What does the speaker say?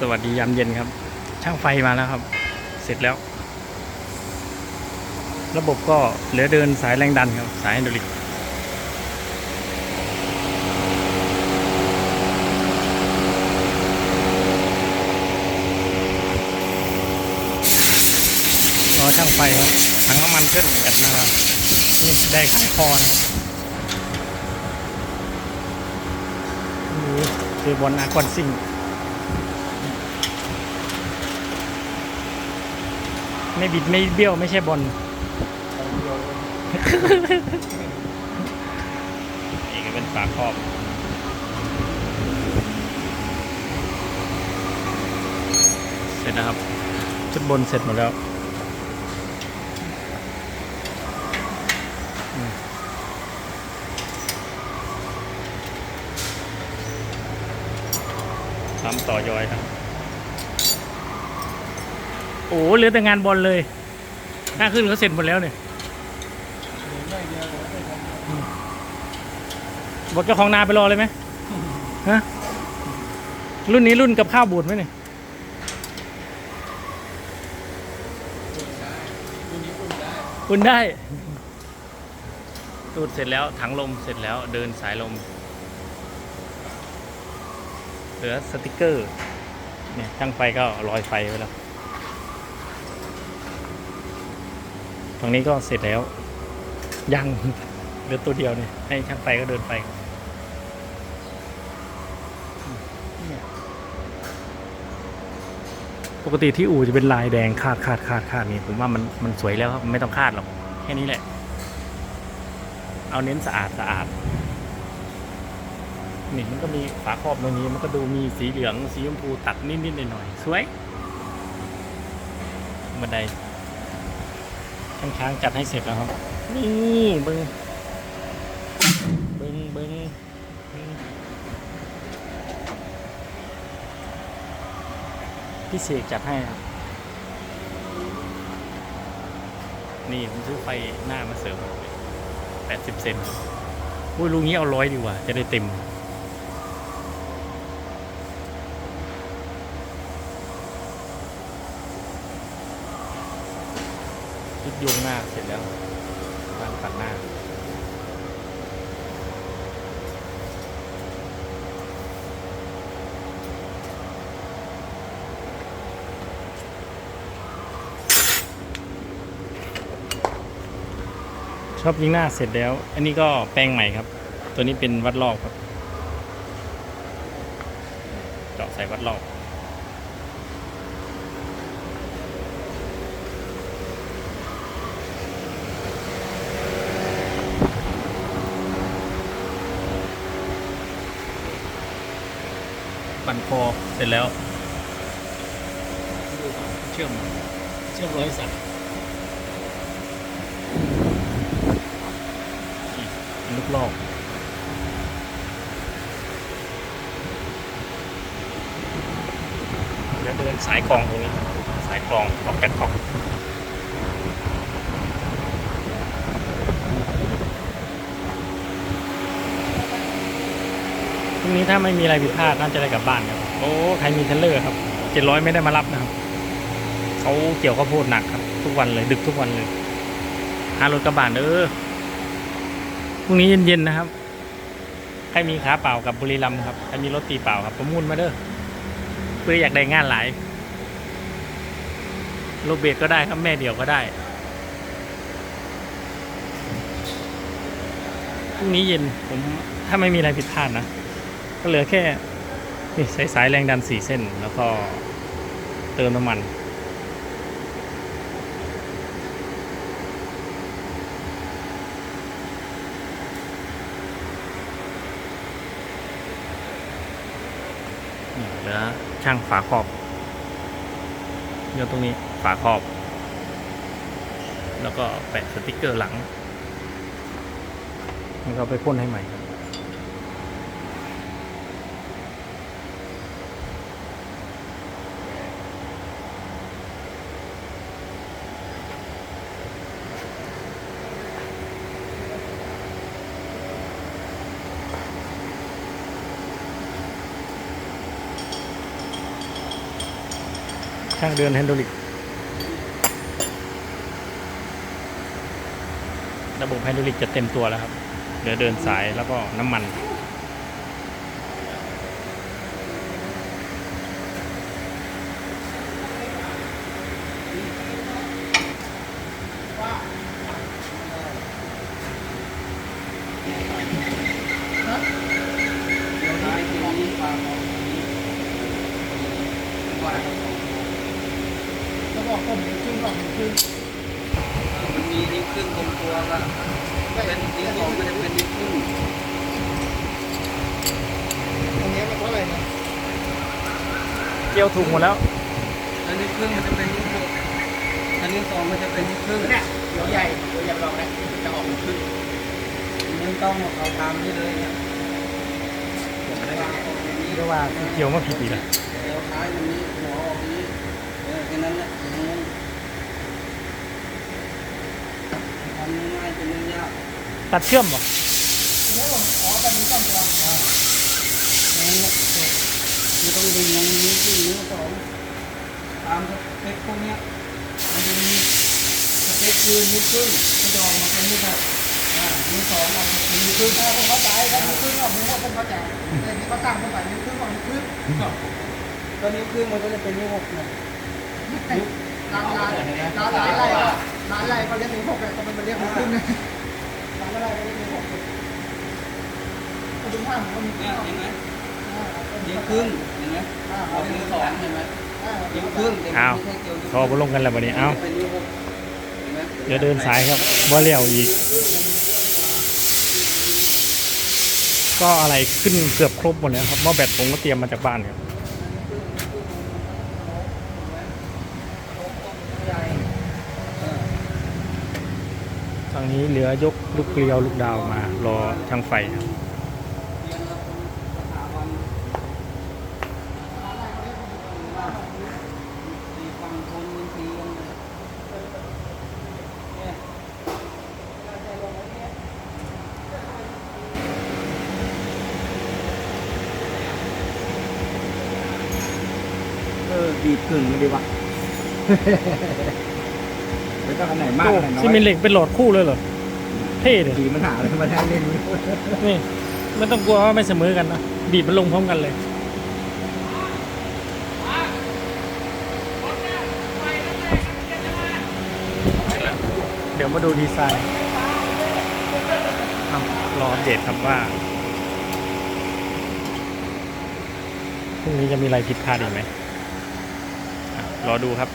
สวัสดียามเย็นครับ ช่างไฟมาแล้วครับ เสร็จแล้ว ระบบก็เหลือเดินสายแรงดันครับ สายไฮดรอลิกรอช่างไฟครับถังน้ำมันขึ้นแบตนะครับนี่ได้ขายคอนะครับนี่คือบอลอาคอนซิง ไม่บิดไม่เบี้ยวไม่ใช่บอลนี่ก็เป็นฝาครอบเสร็จนะครับ ชุดบนเสร็จหมดแล้วทำต่อยอยครับ โอ้เหลือแต่งานบอลเลยหน้าขึ้นเขาเสร็จหมดแล้วเนี่ยบอกเจ้าของนาไปรอเลยไหมฮะรุ่นนี้รุ่นกับข้าวบูดไหมเนี่ยอุ่นได้ตูดเสร็จแล้วถังลมเสร็จแล้วเดินสายลม เหลือสติกเกอร์เนี่ยช่างไฟก็ลอยไฟไว้แล้ว ตรงนี้ก็เสร็จแล้ว ยังเหลือตัวเดียวเนี่ยให้ช่างไฟก็เดินไปเนี่ยปกติที่อู่จะเป็นลายแดงคาดคาดคาดคาดนี่ผมว่ามันมันสวยแล้วครับไม่ต้องคาดหรอกแค่นี้แหละ เอาเน้นสะอาดสะอาดนี่มันก็มีฝาครอบตรงนี้มันก็ดูมีสีเหลืองสีชมพูตัดนิดๆหน่อยๆสวยบันได ช้างช้างๆจัดให้เสร็จแล้วครับ นี่เบึงเบึงเบึงเบิ่งพี่เสกจัดให้ครับ นี่ผมซื้อไฟหน้ามาเสริมแปดสิบเซนอุ้ยลุงนี้เอาร้อยดีกว่า จะได้เต็ม ชุดยงหน้าเสร็จแล้วบ้านปัดหน้าชอบยิงหน้าเสร็จแล้ว อันนี้ก็แปลงใหม่ครับ ตัวนี้เป็นวัดรอบครับ เจาะใส่วัดรอบ อเสร็จแล้วเชื่อมเชื่อมร้อยสัตว์ลูกลอกแล้วเดินสายคลองตรงนี้ สายคลองออกแปดคลองพรุ่งนี้ถ้าไม่มีอะไรผิดพลาดน่าจะได้กลับบ้านครับโอ้ใครมีเทเลอร์ครับเจ็ดร้อยไม่ได้มารับนะครับเขาเกี่ยวข้าวโพดหนักครับ ทุกวันเลย ดึกทุกวันเลยหารถกระบะเด้อพรุ่งนี้เย็นๆนะครับใครมีขาเปล่ากับบุรีรัมย์ครับใครมีรถตีเปล่าครับประมูลมาเด้อเพื่ออยากได้งานหลายโรเบรกก็ได้ครับแม่เดี่ยวก็ได้พรุ่งนี้เย็นผมถ้าไม่มีอะไรผิดพลาดนะ ก็เหลือแค่ นี่สายสายแรงดันสี่เส้น แล้วก็เติมน้ำมันนี่เหลือช่างฝาครอบโยนตรงนี้ฝาครอบ แล้วก็แปะสติกเกอร์หลังแล้วก็ไปพ่นให้ใหม่ครับ ช่างเดินไฮดรอลิก ระบบไฮดรอลิกจะเต็มตัวแล้วครับเดี๋ยวเดินสายแล้วก็น้ำมันจะ บอกผมครึ่งหลอกครึ่งมันมีนิ้วครึ่งตรงตัวก็เป็นนิ้วสองมันจะเป็นนิ้วครึ่งตรงนี้มันเท่าไหร่นะเกี่ยวถูกหมดแล้วแล้วนิ้วครึ่งมันจะเป็นนิ้วหกถ้านิ้วสองมันจะเป็นนิ้วครึ่งเนี่ยเดี๋ยวใหญ่เดี๋ยวใหญ่ลองนะจะออกครึ่งนิ้วต้องเอาตามนี่เลยเนี่ยวางออกอย่างนี้เรียกว่าเกี่ยวมาผิดอีกแล้ว ค่นั้นแหละอย่างนั้นทำง่ายๆเป็นเรื่องยากตัดเชื่อมเหรอทีนี้ผมขอแบบนี้ก่อนตัวงั้นเนี่ยไม่ต้องดึงอย่างนี้ขึ้นนิ้วสองตามสเต็ปพวกเนี้ยมันจะมีสเต็ปคือนิ้วครึ่งก็จะออกมาเป็นนิ้วหกอ่านิ้วสองออกมาเป็นนิ้วครึ่งถ้าผมเข้าใจถ้ามีครึ่งออกมือผมเข้าใจแต่นี่เขาตั้งเข้าไปมีครึ่งออกมีครึ่งก็นิ้วครึ่งมันก็จะเป็นนิ้วหกเนี่ย ร้านร้านร้านร้านอะไรร้านอะไรเขาเรียกมีหกเลยแต่มันเรียกมีครึ่งนะร้านอะไรเขาเรียกมีหกคุณห้ามมันเนี่ยเห็นไหมนิ้วครึ่งเห็นไหมออกนิ้วสองเห็นไหมนิ้วครึ่งเกี่ยวนิ้วเขาเอไปลงกันแล้ววันนี้เอ้าเป็นนิ้วหกเห็นไหมเดี๋ยวเดินสายครับบ่เลี้ยวอีก ก็อะไรขึ้นเกือบครบหมดแล้วครับหม้อแบตผมก็เตรียมมาจากบ้านครับ เออ ทางนี้เหลือยกลูกเกลียวลูกดาวมารอทางไฟครับเออดีขึ้นไม่ด้วะ ไม่ต้องอันไหนมากโอ้อันไหนน้อซีเมนยเหล็กเป็นหลอดคู่เลยเหรอ เท่เลยดีมันหาเลยมาได้เล่นนี่ไม่ต้องกลัวว่าไม่เสมอกันนะ บีบมันลงพร้อมกันเลยเดี๋ยวมาดูดีไซน์อ้าวรออัปเดตครับว่าพรุ่งนี้จะมีอะไรผิดพลาดอีกไหมอะรอดูครับ